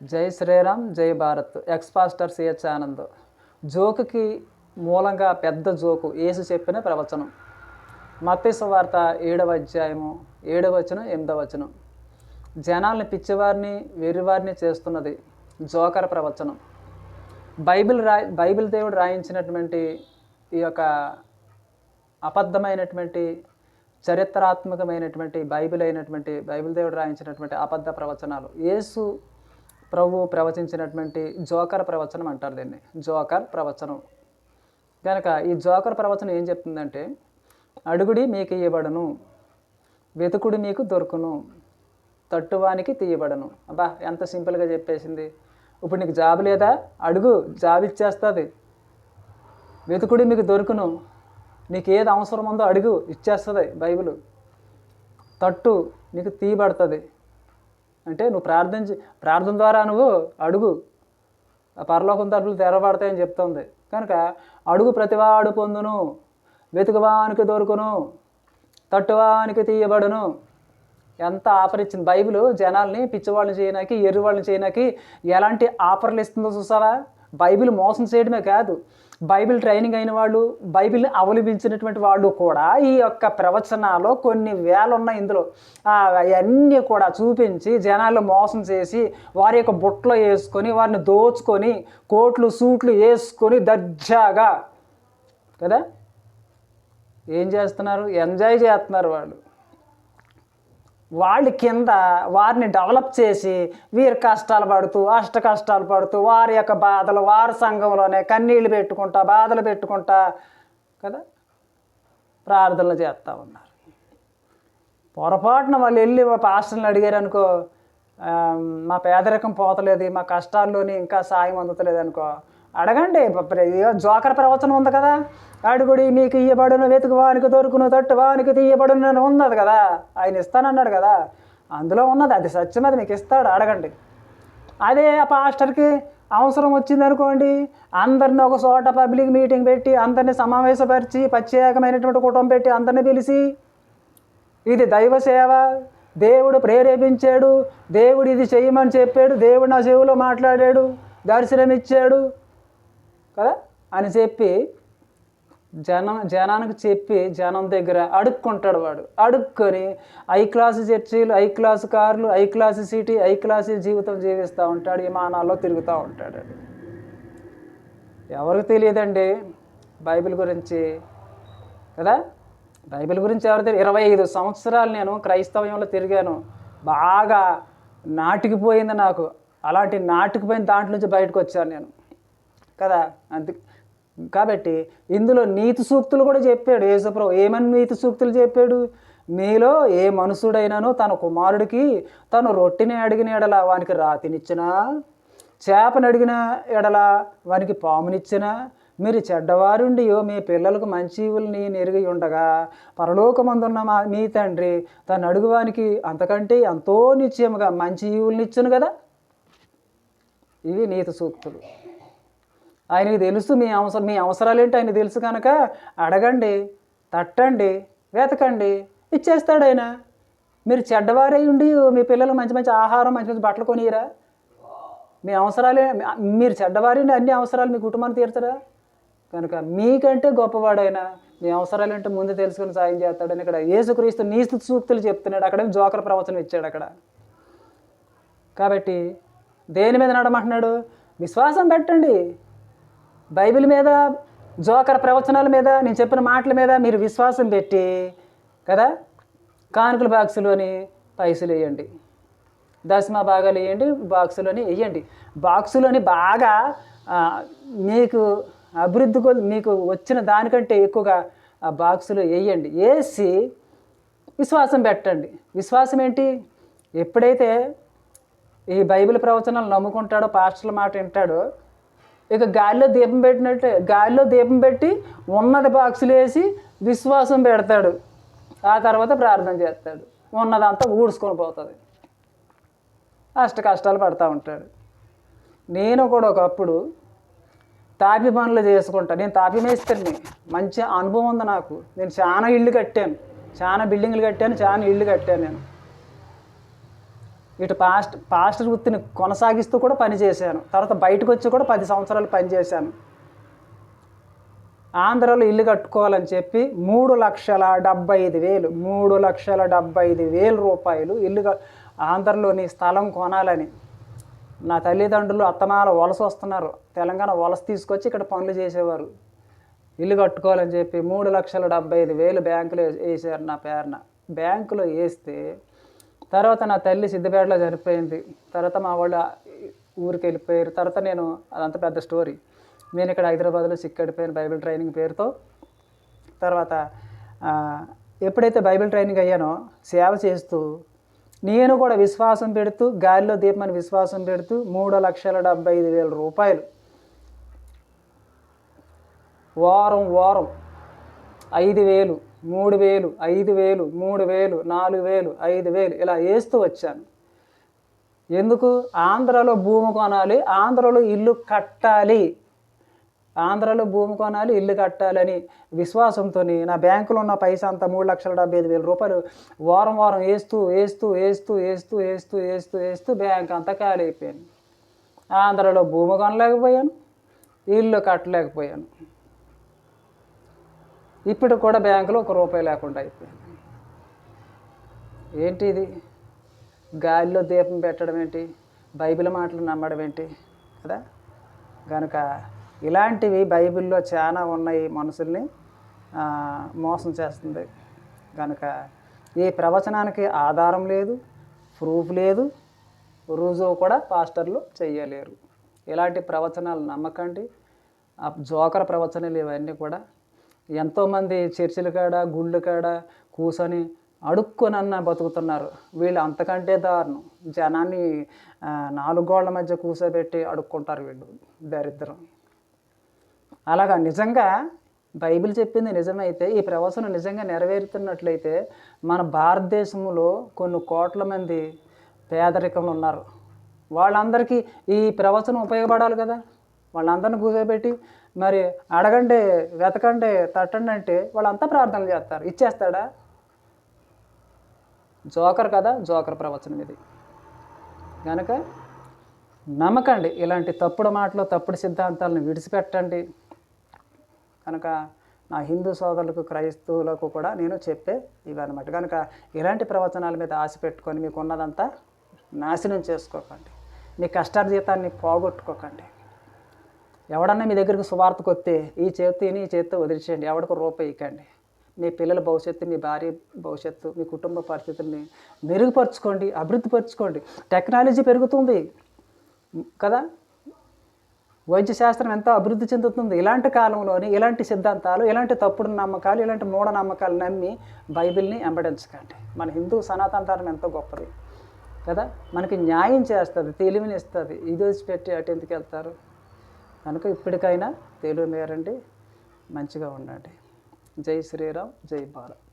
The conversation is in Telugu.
జై శ్రీరామ్ జై Bharat. Ex pastor C H Anand జోకుకి మూలంగా పెద్ద జోకు ఏసు చెప్పిన ప్రవచనం. మత్తేసు వార్త ఏడవ అధ్యాయము ఏడవ వచనం ఎనిమిదవ వచనం. జనాల్ని పిచ్చివారిని వెర్రివారిని చేస్తున్నది జోకర ప్రవచనం. బైబిల్ రా బైబిల్ దేవుడు రాయించినటువంటి ఈ యొక్క అబద్ధమైనటువంటి చరిత్రాత్మకమైనటువంటి బైబిల్ అయినటువంటి బైబిల్ దేవుడు రాయించినటువంటి అబద్ధ ప్రవచనాలు. యేసు ప్రభు ప్రవచించినటువంటి జోకర్ ప్రవచనం అంటారు దీన్ని. జోకర్ ప్రవచనం. కనుక ఈ జోకర్ ప్రవచనం ఏం చెప్తుందంటే అడుగుడి మీకు ఇవ్వబడను వెతుకుడు మీకు దొరుకును తట్టువానికి తీయబడను. అబ్బా ఎంత సింపుల్గా చెప్పేసింది. ఇప్పుడు నీకు జాబ్ లేదా? అడుగు జాబ్ ఇచ్చేస్తుంది. వెతుకుడి మీకు దొరుకును నీకు ఏది అవసరం ఉందో అడుగు ఇచ్చేస్తుంది బైబిల్. తట్టు నీకు తీయబడుతుంది. అంటే నువ్వు ప్రార్థించి ప్రార్థన ద్వారా నువ్వు అడుగు. పరలోకం తలుపులు తెరబడతాయని చెప్తుంది. కనుక అడుగు ప్రతివాడు పొందును. వెతుకువానికి దొరుకును. తట్టువానికి తీయబడును. ఎంత ఆఫర్ ఇచ్చింది బైబిల్ జనాల్ని పిచ్చివాళ్ళని చేయడానికి ఎర్రివాళ్ళని చేయడానికి ఎలాంటి ఆఫర్లు ఇస్తుందో చూసావా? బైబిల్ మోసం చేయడమే కాదు. బైబిల్ ట్రైనింగ్ అయిన వాళ్ళు బైబిల్ అవలంబించినటువంటి వాళ్ళు కూడా ఈ యొక్క ప్రవచనాలు కొన్ని వేలు ఉన్నాయి ఇందులో. అవన్నీ కూడా చూపించి జనాలు మోసం చేసి వారి యొక్క బుట్టలో వేసుకొని వారిని దోచుకొని కోట్లు సూట్లు వేసుకొని దర్జాగా కదా? ఏం చేస్తున్నారు? ఎంజాయ్ చేస్తున్నారు వాళ్ళు. వాళ్ళ కింద వారిని డెవలప్ చేసి వీరి కష్టాలు పడుతూ అష్ట కష్టాలు పడుతూ వారి యొక్క బాధలు వారి సంఘంలోనే కన్నీళ్ళు పెట్టుకుంటా బాధలు పెట్టుకుంటా కదా? ప్రార్థనలు చేస్తూ ఉన్నారు. పొరపాటున వాళ్ళు వెళ్ళి మా పాస్టర్ని అడిగారు అనుకో మా పేదరికం పోతలేదు మా కష్టాల్లోని ఇంకా సాయం అందుతలేదు అనుకో అడగండి ప్ర- జోకర్ ప్రవచనం ఉంది కదా. అడుగుడి మీకు ఇయ్యబడును వెతుకు వానికి దొరుకును తట్టు వానికి తీయబడును అని ఉన్నది కదా. ఆయన ఇస్తానన్నాడు కదా. అందులో ఉన్నది అది సత్యం అది మీకు ఇస్తాడు అడగండి. అదే ఆ పాస్టర్కి అవసరం వచ్చింది అనుకోండి అందరిని ఒక చోట పబ్లిక్ మీటింగ్ పెట్టి అందరిని సమావేశపరిచి ప్రత్యేకమైనటువంటి కుటుంబం పెట్టి అందరిని పిలిచి ఇది దైవ సేవ దేవుడు ప్రేరేపించాడు దేవుడు ఇది చేయమని చెప్పాడు దేవుడు నా చెవిలో మాట్లాడాడు దర్శనం ఇచ్చాడు కదా? అని చెప్పి జనం జనానికి చెప్పి జనం దగ్గర అడుక్కుంటాడు వాడు. అడుక్కొని ఐ క్లాస్ చర్చీలు ఐ క్లాస్ కార్లు high class city high class జీవితం జీవిస్తూ ఉంటాడు విమానాల్లో తిరుగుతూ ఉంటాడు. ఎవరికి తెలియదండి? బైబిల్ గురించి. కదా? బైబిల్ గురించి ఎవరు తెలియదు? ఇరవై ఐదు సంవత్సరాలు నేను క్రైస్తవ్యంలో తిరిగాను. బాగా నాటికిపోయింది నాకు. అలాంటి నాటికిపోయిన దాంట్లో నుంచి బయటకు వచ్చాను నేను. కదా? అందుకు కాబట్టి ఇందులో నీతి సూక్తులు కూడా చెప్పాడు యేసుప్రభు. ఏమని నీతి సూక్తులు చెప్పాడు? మీలో ఏ మనుషుడైనానో తన కుమారుడికి తను రొట్టెని అడిగిన ఎడల వానికి రాతినిచ్చినా చేపని అడిగిన ఎడల వానికి పామునిచ్చినా మీరు చెడ్డవారుండియో మీ పిల్లలకు మంచి ఈవుల్ని నెరిగి ఉండగా పరలోకమందున్న మా మీ తండ్రి తను అడుగువానికి అంతకంటే ఎంతో నిశ్చయముగా మంచి ఈవుల్ని ఇచ్చును కదా? ఇవి నీతి సూక్తులు. ఆయనకి తెలుసు మీ అవసరం మీ అవసరాలు ఏంటి ఆయన తెలుసు కనుక అడగండి తట్టండి వెతకండి ఇచ్చేస్తాడు ఆయన. మీరు చెడ్డవారై ఉండి మీ పిల్లలు మంచి మంచి ఆహారం మంచి మంచి బట్టలు కొనియరా? మీ అవసరాలే మీరు చెడ్డవారిని అన్ని అవసరాలు మీ కుటుంబాన్ని తీర్చరా కనుక మీకంటే గొప్పవాడైనా మీ అవసరాలు ఏంటో ముందు తెలుసుకుని సాయం చేస్తాడని ఇక్కడ యేసుక్రీస్తు నీస్తు సూక్తులు చెప్తున్నాడు. అక్కడ జోకర్ ప్రవచనం ఇచ్చాడు అక్కడ. కాబట్టి దేని మీద నడమంటున్నాడు? విశ్వాసం పెట్టండి. బైబిల్ మీద జోకర్ ప్రవచనాల మీద నేను చెప్పిన మాటల మీద మీరు విశ్వాసం పెట్టి కదా కానుకల బాక్సులోని పైసలు వేయండి. దశమ భాగాలు వేయండి బాక్సులోని వేయండి. బాక్సులోని బాగా మీకు అభివృద్ధి మీకు వచ్చిన దానికంటే ఎక్కువగా ఆ బాక్సులు వేయండి. వేసి విశ్వాసం పెట్టండి. విశ్వాసం ఏంటి? ఎప్పుడైతే ఈ బైబిల్ ప్రవచనాలు నమ్ముకుంటాడో పాస్టర్ల మాట వింటాడో ఇక గాలిలో దీపం పెట్టినట్టే గాలిలో దీపం పెట్టి ఉన్నది బాక్సులు వేసి విశ్వాసం పెడతాడు. ఆ తర్వాత ప్రార్థన చేస్తాడు. ఉన్నదంతా ఊడ్చుకొని పోతుంది. అష్ట కష్టాలు పడతా ఉంటాడు. నేను కూడా ఒకప్పుడు తాపి పనులు చేసుకుంటా. నేను తాపి మేస్త్రిని. మంచి అనుభవం ఉంది నాకు. నేను చాలా ఇల్లు కట్టాను. చాలా బిల్డింగ్లు కట్టాను చాలా ఇల్లు కట్టాను నేను. ఇటు పాస్ట్ పాస్టర్ వృత్తిని కొనసాగిస్తూ కూడా పనిచేశాను తర్వాత బయటకు వచ్చి కూడా పది సంవత్సరాలు పనిచేశాను ఆంధ్రలో ఇల్లు కట్టుకోవాలని చెప్పి మూడు లక్షల డెబ్బై ఐదు వేలు మూడు లక్షల డెబ్బై ఐదు వేల రూపాయలు ఇల్లు క- ఆంధ్రలోని స్థలం కొనాలని. నా తల్లిదండ్రులు అత్తమాల వలస వస్తున్నారు. తెలంగాణ వలస తీసుకొచ్చి ఇక్కడ పనులు చేసేవారు. ఇల్లు కట్టుకోవాలని చెప్పి మూడు లక్షల డెబ్బై ఐదు వేలు బ్యాంకులో వేసారు నా పేరున. బ్యాంకులో వేస్తే తర్వాత నా తల్లి సిద్దిపేటలో చనిపోయింది. తర్వాత మా వాళ్ళు ఊరికి వెళ్ళిపోయారు. తర్వాత నేను అదంతా పెద్ద స్టోరీ. నేను ఇక్కడ హైదరాబాద్లో సిక్కడిపోయిన బైబిల్ ట్రైనింగ్ పేరుతో. తర్వాత ఎప్పుడైతే బైబిల్ ట్రైనింగ్ అయ్యానో సేవ చేస్తూ నేను కూడా విశ్వాసం పెడుతూ గాలిలో దీపమని విశ్వాసం పెడుతూ మూడు లక్షల డెబ్బై ఐదు వేల రూపాయలు. వారం వారం ఐదు వేలు మూడు వేలు ఐదు వేలు మూడు వేలు నాలుగు వేలు ఐదు వేలు ఇలా వేస్తూ వచ్చాను. ఎందుకు? ఆంధ్రలో భూమి కొనాలి ఆంధ్రలో ఇల్లు కట్టాలి. ఆంధ్రలో భూమి కొనాలి ఇల్లు కట్టాలని విశ్వాసంతో నా బ్యాంకులో ఉన్న పైసా అంతా మూడు లక్షల డెబ్బై ఐదు వేల రూపాయలు వారం వారం వేస్తూ వేస్తూ వేస్తూ వేస్తూ వేస్తూ వేస్తూ వేస్తూ బ్యాంక్ అంతా ఖాళీ అయిపోయాను ఆంధ్రలో భూమి కొనలేకపోయాను ఇల్లు కట్టలేకపోయాను. ఇప్పుడు కూడా బ్యాంకులో ఒక రూపాయి లేకుండా అయిపోయింది. ఏంటి ఇది? గాలిలో దీపం పెట్టడం ఏంటి? బైబిల్ మాటలు నమ్మడం ఏంటి? కదా? కనుక ఇలాంటివి బైబిల్లో చాలా ఉన్నాయి మనుషుల్ని మోసం చేస్తుంది. కనుక ఈ ప్రవచనానికి ఆధారం లేదు ప్రూఫ్ లేదు రుజువు కూడా పాస్టర్లు చేయలేరు ఇలాంటి ప్రవచనాలు నమ్మకండి. జోకర ప్రవచనాలు ఇవన్నీ కూడా ఎంతోమంది చర్చిల కాడ గుళ్ళ కాడ కూర్చొని అడుక్కొనన్న బతుకుతున్నారు. వీళ్ళు అంతకంటే దారుణం. జనాన్ని నాలుగు గోళ్ళ మధ్య కూర్చోబెట్టి అడుక్కుంటారు వీళ్ళు దరిద్రం. అలాగా నిజంగా బైబిల్ చెప్పింది నిజమైతే ఈ ప్రవచనం నిజంగా నెరవేరుతున్నట్లయితే మన భారతదేశంలో కొన్ని కోట్ల మంది పేదరికంలో ఉన్నారు. వాళ్ళందరికీ ఈ ప్రవచనం ఉపయోగపడాలి కదా? వాళ్ళందరిని కూర్చోబెట్టి మరి అడగండి వెతకండి తట్టండి అంటే వాళ్ళంతా ప్రార్థన చేస్తారు. ఇచ్చేస్తాడా? జోకర్ కదా జోకర్ ప్రవచనం ఇది. కనుక నమ్మకండి ఇలాంటి తప్పుడు మాటలు తప్పుడు సిద్ధాంతాలను విడిచిపెట్టండి. కనుక నా హిందూ సోదరులకు క్రైస్తవులకు కూడా నేను చెప్పే ఇవన్నమాట. కనుక ఇలాంటి ప్రవచనాల మీద ఆశ పెట్టుకొని మీకున్నదంతా నాశనం చేసుకోకండి. మీ కష్టార్జితాన్ని పోగొట్టుకోకండి. ఎవడన్నా మీ దగ్గరికి సువార్తకు వస్తే ఈ చేతిని ఈ చేతితో వదిలిచేయండి. ఎవడికి రూపాయి ఇవ్వకండి మీ పిల్లల భవిష్యత్తు మీ భార్య భవిష్యత్తు మీ కుటుంబ పరిస్థితుల్ని మెరుగుపరచుకోండి అభివృద్ధి పరచుకోండి టెక్నాలజీ పెరుగుతుంది కదా? వైద్య శాస్త్రం ఎంతో అభివృద్ధి చెందుతుంది. ఇలాంటి కాలంలోని ఇలాంటి సిద్ధాంతాలు ఇలాంటి తప్పుడు నమ్మకాలు ఇలాంటి మూఢనమ్మకాలు నమ్మి బైబిల్ని వెంబడించకండి మన హిందూ సనాతన ధర్మం ఎంతో గొప్పది కదా? మనకి న్యాయం చేస్తుంది తెలివిని ఇస్తుంది. ఇది పెట్టి అటు ఎందుకు వెళ్తారు? కనుక ఇప్పటికైనా తెలుగు మేరండి మంచిగా ఉండండి. జై శ్రీరామ్ జై భారత్.